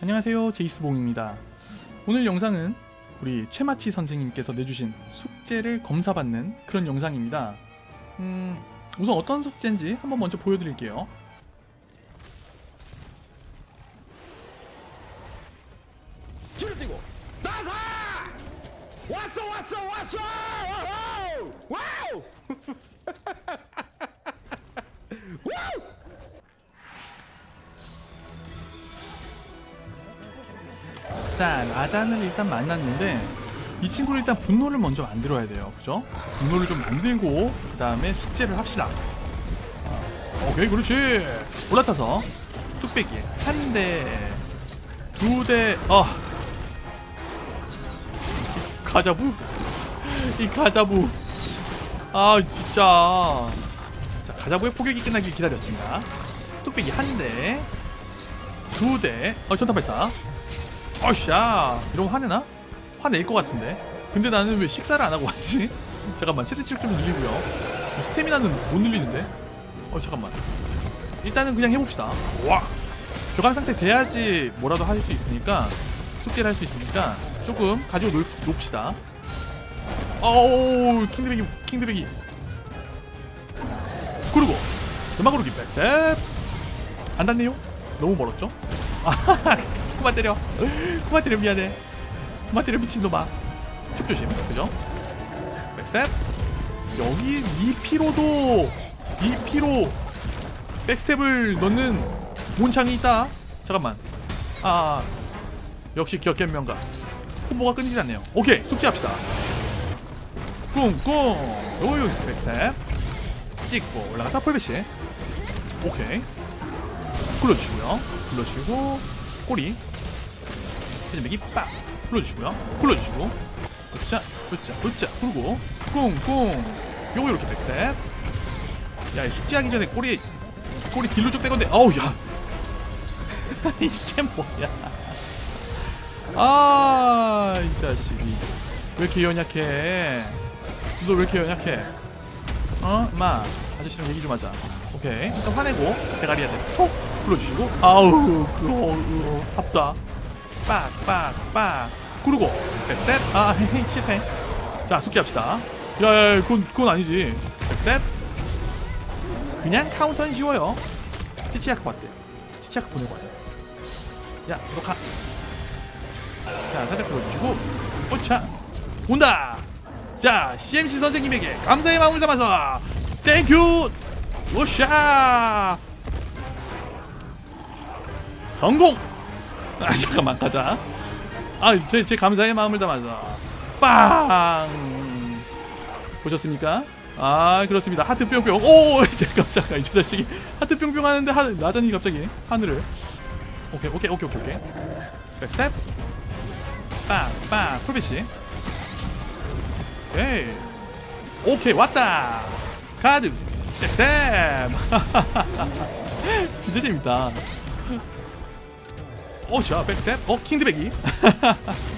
안녕하세요. 제이스봉입니다. 오늘 영상은 우리 최마치 선생님께서 내주신 숙제를 검사받는 그런 영상입니다. 음, 우선 어떤 숙제인지 한번 먼저 보여드릴게요. 줄을 띄고 나사! 왔어 왔어 왔어! 와우 자 라잔을 일단 만났는데 이 친구를 일단 분노를 먼저 만들어야 돼요. 그죠? 분노를 좀 만들고 그 다음에 숙제를 합시다. 오케이 그렇지. 올라타서 뚝배기 한 대 두 대 어. 가자부. 이 가자부. 아 진짜. 자 가자부의 포격이 끝나길 기다렸습니다. 뚝배기 한 대 두 대 어 전탄 발사. 어샤. 이러면 화내나? 화낼 것 같은데. 근데 나는 왜 식사를 안 하고 왔지? 잠깐만 최대 치력 좀 늘리고요. 스태미나는 못 늘리는데? 어 잠깐만. 일단은 그냥 해봅시다. 와! 저간 상태 돼야지 뭐라도 할수 있으니까 숙제를 할 수 있으니까 조금 가지고 놀, 놉시다. 어우 킹드백이 킹드백이 그리고 음악 오르기 백셉 안 닿네요? 너무 멀었죠? 아 그만 때려. 그만 때려 미안해. 그만 때려 미친놈아. 촉 조심 그죠? 백스텝 여기 이 피로도 이 피로 백스텝을 넣는 몬창이 있다. 잠깐만. 아 역시 기억견명가. 콤보가 끊이지 않네요. 오케이 숙제합시다. 꿍꿍. 여기서 백스텝 찍고 올라가서 풀배시 오케이. 굴러주시고요. 굴러주시고 꼬리. 해전백이 빡. 굴러주시고요. 굴러주시고. 그렇자 그렇자 그렇자 굴고. 꿍꿍. 요거 이렇게 백스텝. 야이 숙제하기 전에 꼬리 꼬리 딜로 쭉 빼건데. 어우 야. 이게 뭐야. 아이 자식이. 왜 이렇게 연약해? 너 왜 이렇게 연약해 어? 마 아저씨랑 얘기 좀 하자. 오케이. 일단 화내고 대가리한테 톡 불러주시고. 아우 그거 그거 아프다. 빡빡빡. 구르고. 백스텝 아 헤헤 실패. 자 숙제합시다. 야야 그건 그건 아니지. 백스텝 그냥 카운터는 쉬워요. 치치야크 봤대. 치치야크 보내고 하자. 야 이거 가. 자 살짝 불러주시고. 오차. 온다 자 CMC 선생님에게 감사의 마음을 담아서 땡큐 오샤 성공! 아 잠깐만 가자. 아제 제 감사의 마음을 담아서 빵! 보셨습니까? 아 그렇습니다. 하트 뿅뿅. 오 깜짝아 이저 자식이 하트 뿅뿅 하는데 하, 나전이 갑자기 하늘을. 오케이 오케이 오케이 오케이 오케이. 백스텝. 빵빵. 풀비시 오케이. 오케이 왔다. 카드. 백스텝 진짜 재밌다. 오자 백스텝. 어 킹드백이.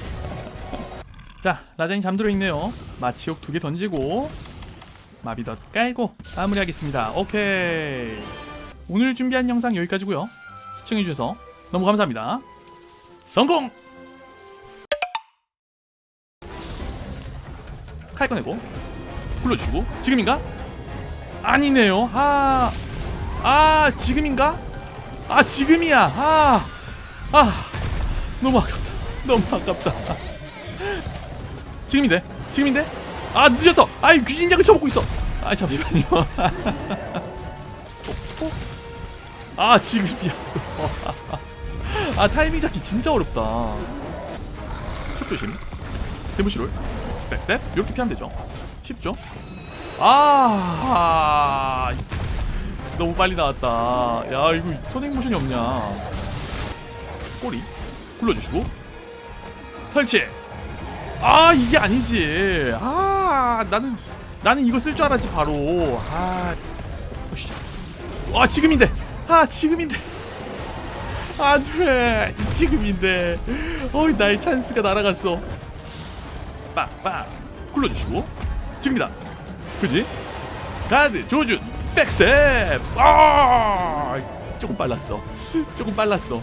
자 라잔이 잠들어 있네요. 마치옥 두 개 던지고 마비덧 깔고 마무리하겠습니다. 오케이. 오늘 준비한 영상 여기까지고요. 시청해주셔서 너무 감사합니다. 성공 칼 꺼내고 불러주시고. 지금인가? 아니네요. 아, 아 지금인가? 아 지금이야. 아, 아 너무 아깝다. 너무 아깝다. 지금인데? 지금인데? 아 늦었어. 아이 귀신약을 쳐먹고 있어. 아 잠시만요. 어? 아 지금이야. 아 타이밍 잡기 진짜 어렵다. 슛 조심. 데모시롤 백스텝 이렇게 피하면 되죠. 쉽죠? 아 너무 빨리 나왔다. 야 이거 선행 모션이 없냐. 꼬리 굴러주시고. 설치. 아 이게 아니지. 아 나는 나는 이거 쓸 줄 알았지 바로. 아. 아 지금인데. 아 지금인데. 안돼. 지금인데. 어이 나의 찬스가 날아갔어 빡빡. 굴러주시고. 지금이다. 그지? 가드 조준 백스텝. 아 조금 빨랐어. 조금 빨랐어